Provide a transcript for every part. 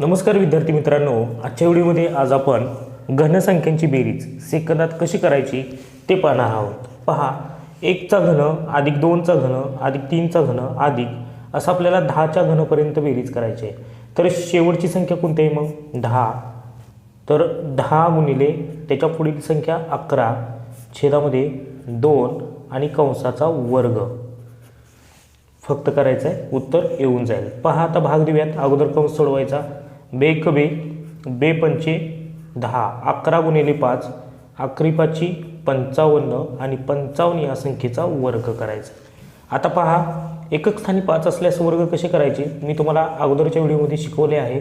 नमस्कार विद्यार्थी मित्रांनो आजच्या व्हिडिओमध्ये आज आपण घनसंख्यांची बेरीज सेकंदात कशी करायची ते पाहणार आहोत. पहा एकचा घन अधिक दोनचा घन अधिक तीनचा घन अधिक असं आपल्याला दहाच्या घनपर्यंत बेरीज करायची आहे. तर शेवटची संख्या कोणती आहे मग? दहा. तर दहा गुणिले त्याच्या पुढील संख्या अकरा छेदामध्ये दोन आणि कंसाचा वर्ग. फक्त करायचं आहे उत्तर येऊन जाईल. पहा आता भाग देऊयात. अगोदर कंस सोडवायचा. बे क बे बे पंचे दहा अकरा गुणिले पाच अकरी पाचची पंचावन्न आणि पंचावन्न या संख्येचा वर्ग करायचा. आता पहा एकक स्थानी पाच असल्यास वर्ग कसे करायचे? मी तुम्हाला अगोदरच्या व्हिडिओमध्ये शिकवले आहे.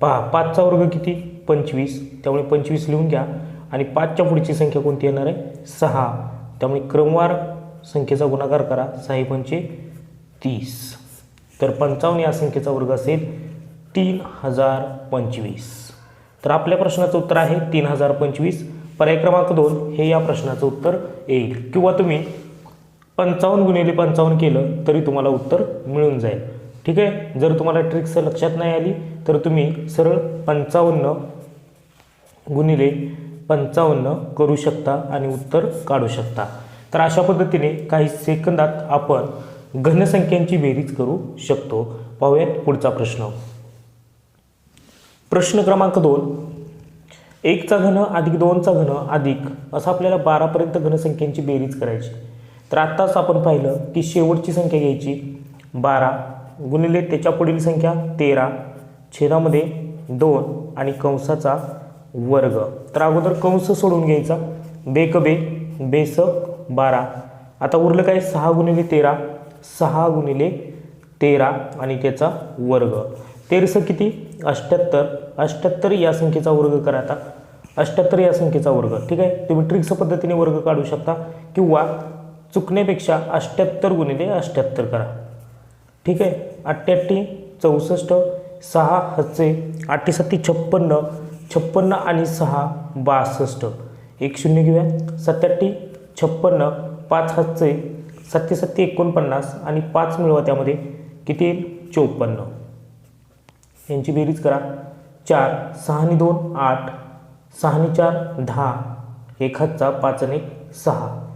पहा पाचचा वर्ग किती? पंचवीस. त्यामुळे पंचवीस लिहून घ्या. आणि पाचच्या पुढची संख्या कोणती येणार आहे? सहा. त्यामुळे क्रमवार संख्येचा गुणाकार करा. सहा पंचे तीस. तर पंचावन्न या संख्येचा वर्ग असेल. तीन हजार पंचवीस. तर आपल्या प्रश्नाचं उत्तर आहे तीन हजार पंचवीस. पर्याय क्रमांक दोन हे या प्रश्नाचं उत्तर येईल. किंवा तुम्ही पंचावन्न गुणिले पंचावन्न केलं तरी तुम्हाला उत्तर मिळून जाईल. ठीक आहे? जर तुम्हाला ट्रिक्स लक्षात नाही आली तर तुम्ही सरळ पंचावन्न गुणिले पंचावन्न करू शकता आणि उत्तर काढू शकता. तर अशा पद्धतीने काही सेकंदात आपण घनसंख्यांची बेरीज करू शकतो. पाहूयात पुढचा प्रश्न. प्रश्न क्रमांक दोन. एकचा घन अधिक दोनचा घन अधिक असं आपल्याला बारापर्यंत घनसंख्यांची बेरीज करायची. तर आत्ताच आपण पाहिलं की शेवटची संख्या घ्यायची. बारा गुणिले त्याच्या पुढील संख्या तेरा. छेदामध्ये दोन आणि कंसाचा वर्ग. तर अगोदर कंस सोडून घ्यायचा. बेक बे बेस बारा. आता उरलं काय? सहा गुणिले तेरा. सहा गुणिले तेरा आणि त्याचा वर्ग. तेरसं किती? अष्ट्याहत्तर. अष्ट्याहत्तर या संख्येचा वर्ग करा आता. अष्ट्याहत्तर या संख्येचा वर्ग. ठीक आहे? तुम्ही ट्रिक्स पद्धतीने वर्ग काढू शकता. किंवा चुकण्यापेक्षा अष्ट्याहत्तर गुणिले अष्ट्याहत्तर करा. ठीक आहे? अठ्ठ्याऐंशी चौसष्ट सहा हच्चे आठी छप्पन्न छप्पन्न आणि सहा बासष्ट. एक शून्य घेऊया. सत्याऐंशी छप्पन्न पाच हच्चे सत्ते एकोणपन्नास आणि पाच मिळवा त्यामध्ये. किती येईल? चोपन्न. यांची बेरीज करा. चार सहानी दोन आठ. सहानी चार दहा. एक हातचा पाच आणि एक सहा.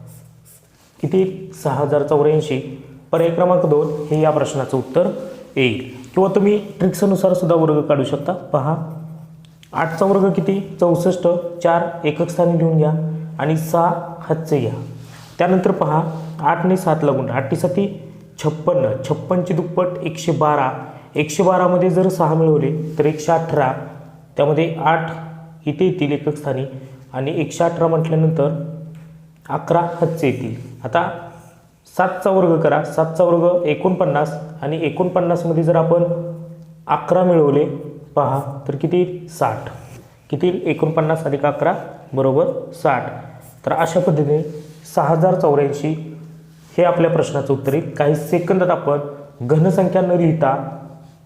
किती? सहा हजार चौऱ्याऐंशी. पर्याय क्रमांक दोन हे या प्रश्नाचं उत्तर येईल. किंवा तुम्ही ट्रिक्सनुसार सुद्धा वर्ग काढू शकता. पहा. आठचा वर्ग किती? चौसष्ट. चार एकक स्थानी लिहून घ्या. आणि सहा हातचे घ्या. त्यानंतर पहा. आठने सातला गुण आठटी साती छप्पन्न. छप्पनची दुप्पट एकशे बारा. एकशे बारामध्ये जर सहा मिळवले तर एकशे अठरा त्यामध्ये आठ इथे येतील एकक स्थानी आणि एकशे अठरा म्हटल्यानंतर अकरा हच्चे येतील. आता सातचा वर्ग करा. सातचा वर्ग एकोणपन्नास आणि एकोणपन्नासमध्ये जर आपण अकरा मिळवले पहा तर किती साठ. किती एकोणपन्नास अधिक अकरा बरोबर साठ. तर अशा पद्धतीने सहा हजार चौऱ्याऐंशी हे आपल्या प्रश्नाचं उत्तर येईल. काही सेकंदात आपण घनसंख्या न लिहिता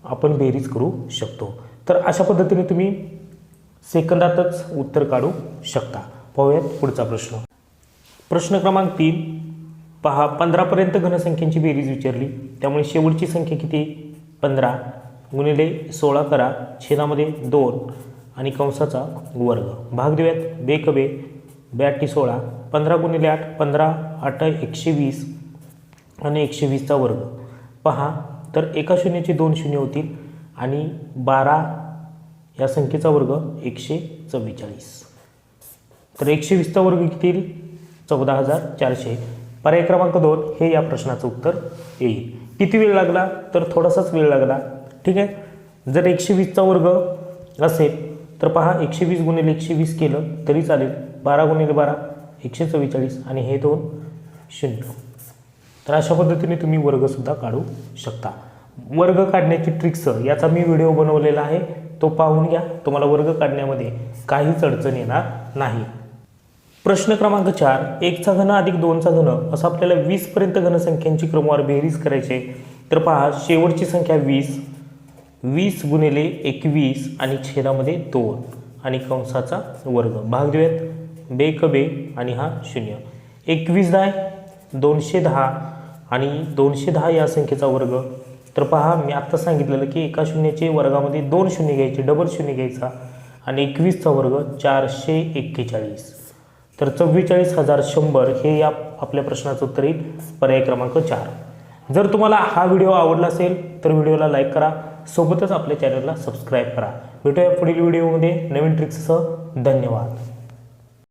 आपण बेरीज करू शकतो. तर अशा पद्धतीने तुम्ही सेकंदातच उत्तर काढू शकता. पाहूयात पुढचा प्रश्न. प्रश्न क्रमांक तीन. पहा पंधरापर्यंत घनसंख्यांची बेरीज विचारली. त्यामुळे शेवटची संख्या किती? पंधरा गुणिले सोळा करा. छेदामध्ये दोन आणि कंसाचा वर्ग. भाग देऊयात. बे क बे. सोळा. पंधरा गुणिले आठ पंधरा आठ एकशे वीस आणि एकशे वीसचा वर्ग. पहा तर एका शून्याचे दोन शून्य होतील आणि बारा या संख्येचा वर्ग एकशे चव्वेचाळीस. तर एकशे वीसचा वर्ग किती येईल? चौदा हजार चारशे पर्याय क्रमांक दोन हे या प्रश्नाचं उत्तर येईल. किती वेळ लागला? तर थोडासाच वेळ लागला. ठीक आहे? जर एकशे वीसचा वर्ग असेल तर पहा एकशे वीस गुणिले एकशे वीस केलं तरी चालेल. बारा गुणिले बारा एकशे चव्वेचाळीस आणि हे दोन शून्य. तर अशा पद्धतीने तुम्ही वर्गसुद्धा काढू शकता. वर्ग काढण्याची ट्रिक्स याचा मी व्हिडिओ बनवलेला आहे. तो पाहून घ्या. तुम्हाला वर्ग काढण्यामध्ये काहीच अडचण येणार नाही. प्रश्न क्रमांक चार एकचा घन अधिक दोनचा घन असं आपल्याला वीसपर्यंत घनसंख्यांची क्रमवार बेरीज करायची तर पहा शेवटची संख्या वीस. वीस गुणिले एकवीस आणि छेदामध्ये दोन आणि कंसाचा वर्ग. भाग देऊयात. बे क बे आणि हा शून्य. एकवीस दहा दोनशे दहा आणि दोनशे दहा या संख्येचा वर्ग. तर पहा मी आत्ता सांगितलेलं की एका शून्याचे वर्गामध्ये दोन शून्य घ्यायचे डबल शून्य घ्यायचा आणि एकवीसचा वर्ग चारशे एक्केचाळीस. तर चव्वेचाळीस हजार शंभर हे या आपल्या प्रश्नाचं उत्तर येईल पर्याय क्रमांक चार. जर तुम्हाला हा व्हिडिओ आवडला असेल तर व्हिडिओला लाईक करा सोबतच आपल्या चॅनलला सबस्क्राईब करा. भेटूया पुढील व्हिडिओमध्ये नवीन ट्रिक्ससह धन्यवाद.